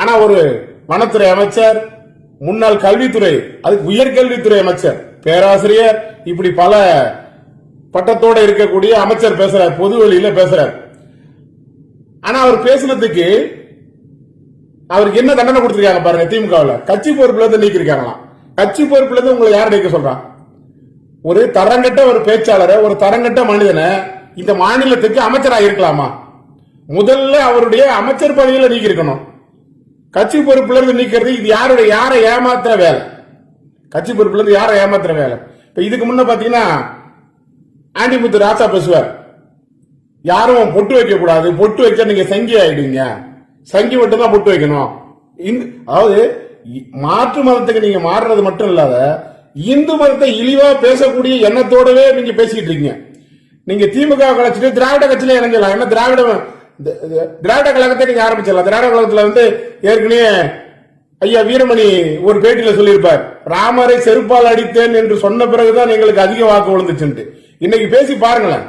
ஆனா ஒரு வனத்துறை அமைச்சர் முன்னாள் கல்வித்துறை அதுக்கு உயர்கல்வித்துறை அமைச்சர் பேராசிரியர் இப்படி பல பட்டத்தோட இருக்கக்கூடிய அமைச்சர் பேசுறார் பொது வெளியில பேசுறார். ஆனா அவர் பேசுனதுக்கு அவருக்கு என்ன தண்டனை கொடுத்திருக்காங்க பாருங்க திமுகவில். கட்சி பொறுப்புல இருந்து நீக்கிருக்காங்களாம் கட்சி பொறுப்புல இருந்து உங்களை யார் நீக்க சொல்றான் ஒரு தரங்கட்ட ஒரு பேச்சாளரை ஒரு தரங்கட்ட மனிதனை இந்த மாநிலத்துக்கு அமைச்சராக இருக்கலாமா? முதல்ல அவருடைய அமைச்சர் பதவியில நீக்கி இருக்கணும் கட்சி பொறுப்புல இருந்து நீக்கிறது இது யாருடைய யாரை ஏமாத்துற வேலை? கட்சி பொறுப்புல இருந்து யாரை ஏமாத்துற வேலை? இப்ப இதுக்கு முன்ன பாத்தீங்கன்னா ஆண்டிமுத்து ராசா பேசுவார். யாரும் பொட்டு வைக்க கூடாது பொட்டு வைக்க நீங்க சங்கி ஆயிடுவீங்க. சங்கி மட்டும் தான் பொட்டு வைக்கணும். அதாவது மாற்று மதத்துக்கு நீங்க மாறுறது மட்டும் இல்லாத இந்து மதத்தை இழிவா பேசக்கூடிய எண்ணத்தோடவே நீங்க பேசிக்கிட்டு இருக்கீங்க. நீங்க திமுக கலைச்சிட்டு திராவிட கட்சியில இணைஞ்சலாம் என்ன திராவிட திராவிட கழகத்தை நீங்க ஆரம்பிச்சிடலாம். திராவிட கழகத்துல வந்து ஏற்கனவே ஐயா வீரமணி ஒரு பேட்டியில சொல்லியிருப்பார். ராமரை செருப்பால் அடித்தேன் என்று சொன்ன பிறகுதான் எங்களுக்கு அதிக வாக்கு விழுந்துச்சுன்ட்டு. இன்னைக்கு பேசி பாருங்களேன்.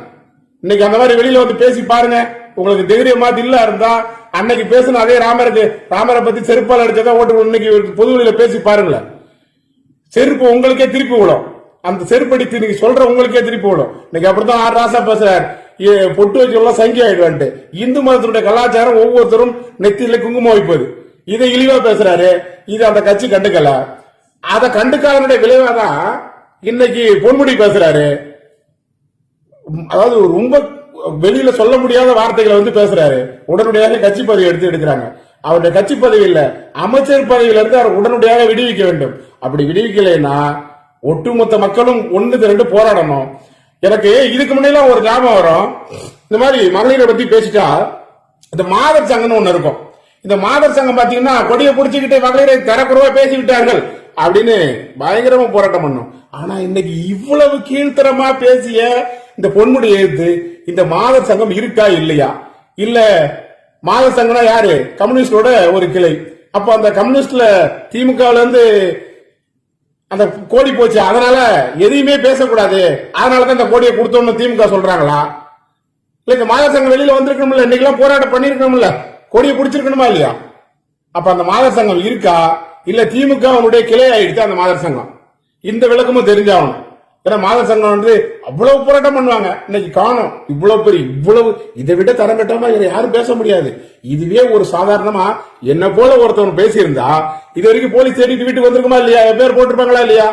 இன்னைக்கு அந்த மாதிரி வெளியில வந்து பேசி பாருங்க. உங்களுக்கு தைரியமா இல்ல இருந்தா அன்னைக்கு பேசின அதே ராமருக்கு ராமரை பத்தி செருப்பால் அடிச்சதா ஓட்டு இன்னைக்கு பொதுவெளியில பேசி பாருங்களேன். செருப்பு உங்களுக்கே திருப்பி விடும் அந்த செருப்படித்து நீங்க சொல்ற உங்களுக்கே திருப்பி விடும் இன்னைக்கு அப்படித்தான் ஆர் ராசா பேசுறாரு. பொட்டு வச்சுள்ள சங்கி ஆயிடுவான்ட்டு. இந்து மதத்தினுடைய கலாச்சாரம் ஒவ்வொருத்தரும் நெத்தியில குங்குமம் வைப்பது. இதை இழிவா பேசுறாரு. இது அந்த கட்சி கண்டுக்கல. அதை கண்டுக்காதனுடைய விளைவா தான் இன்னைக்கு பொன்முடி பேசுறாரு. அதாவது ரொம்ப வெளியில சொல்ல முடியாத வார்த்தைகளை வந்து பேசுறாரு. உடனடியாக கட்சி பதவி எடுத்து எடுக்கிறாங்க. அவருடைய கட்சி பதவி இல்ல. அமைச்சர் பதவியில இருந்து அவர் உடனடியாக விடுவிக்க வேண்டும். அப்படி விடுவிக்கலைன்னா ஒட்டுமொத்த மக்களும் ஒண்ணுக்கு ரெண்டு போராடணும். எனக்கு இதுக்கு முன்னெல்லாம் ஒரு ஞாபகம் வரும். இந்த மாதிரி மகளிரை பத்தி பேசிட்டா இந்த மாதர் சங்கம்னு ஒண்ணு இருக்கும். இந்த மாதர் சங்கம் பாத்தீங்கன்னா கொடியை பிடிச்சுக்கிட்டு மகளிரை தரக்குறவா பேசிவிட்டார்கள் அப்படின்னு பயங்கரமா போராட்டம் பண்ணும். ஆனா இன்னைக்கு இவ்வளவு கீழ்த்தரமா பேசிய இந்த பொன்முடி எழுத்து இந்த மாதர் சங்கம் இருக்கா இல்லையா? இல்ல மாதர் சங்கம்னா யாரு? கம்யூனிஸ்டோட ஒரு கிளை. அப்ப அந்த கம்யூனிஸ்ட்ல திமுகவுல இருந்து அந்த கோடி போச்சு. அதனால எதையுமே பேசக்கூடாது. அதனாலதான் இந்த கோடியை கொடுத்தோம்னு திமுக சொல்றாங்களா? இல்ல இந்த மாதர் சங்கம் வெளியில வந்திருக்கணும்ல. இன்னைக்கெல்லாம் போராட்டம் பண்ணிருக்கணும்ல. கோடியை பிடிச்சிருக்கணுமா இல்லையா? அப்ப அந்த மாதர் சங்கம் இருக்கா? இல்ல திமுக அவனுடைய கிளை ஆயிடுச்சு அந்த மாதர் சங்கம்? இந்த விளக்கமும் தெரிஞ்சாகணும் ஏன்னா மாத சங்கம் வந்து அவ்வளவு போராட்டம் பண்ணுவாங்க. இன்னைக்கு காணும். இவ்வளவு பெரிய இவ்வளவு இதை விட தரம் இதை யாரும் பேச முடியாது. இதுவே ஒரு சாதாரணமா என்ன போல ஒருத்தவன் பேசியிருந்தா இது வரைக்கும் போலீஸ் தேடிட்டு வீட்டுக்கு வந்திருக்குமா இல்லையா? என் பேர் போட்டிருப்பாங்களா இல்லையா?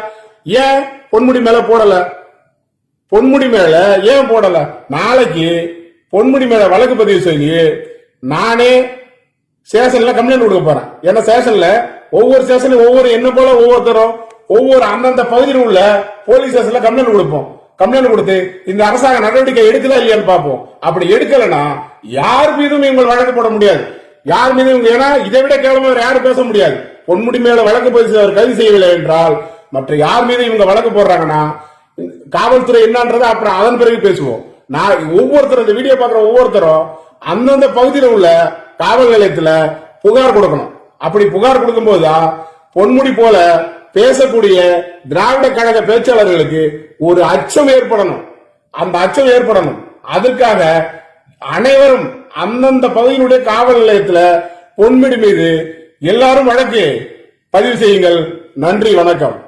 ஏன் பொன்முடி மேல போடல? பொன்முடி மேல ஏன் போடல? நாளைக்கு பொன்முடி மேல வழக்கு பதிவு செய்து நானே ஸ்டேஷன்ல கம்ப்ளைண்ட் கொடுக்க போறேன். ஏன்னா ஸ்டேஷன்ல ஒவ்வொரு ஸ்டேஷன்ல ஒவ்வொரு என்ன போல ஒவ்வொருத்தரும் ஒவ்வொரு அந்தந்த பகுதியில் உள்ள போலீஸ் ஸ்டேஷன்ல கம்ப்ளைண்ட் கொடுப்போம். கம்ப்ளைண்ட் கொடுத்து இந்த அரசாங்க நடவடிக்கை எடுக்கல இல்லையான்னு பார்ப்போம். அப்படி எடுக்கலன்னா யார் மீதும் இவங்க வழக்கு போட முடியாது. யார் மீதும் இவங்க ஏன்னா இதை விட கேவலமா வேற யாரும் பேச முடியாது. பொன்முடி மேல வழக்கு பதிவு செய்து அவர் கைது செய்யவில்லை என்றால் மற்ற யார் மீதும் இவங்க வழக்கு போடுறாங்கன்னா காவல்துறை என்னன்றதை அப்புறம் அதன் பிறகு பேசுவோம். நான் ஒவ்வொருத்தரும் இந்த வீடியோ பார்க்குற ஒவ்வொருத்தரும் அந்தந்த பகுதியில் உள்ள காவல் நிலையத்துல புகார் கொடுக்கணும். அப்படி புகார் கொடுக்கும்போது பொன்முடி போல பேசக்கூடிய திராவிட கழக பேச்சாளர்களுக்கு ஒரு அச்சம் ஏற்படணும். அந்த அச்சம் ஏற்படணும். அதற்காக அனைவரும் அந்தந்த பகுதியினுடைய காவல் நிலையத்தில் பொன்மிடி மீது எல்லாரும் வழக்கு பதிவு செய்யுங்கள். நன்றி வணக்கம்.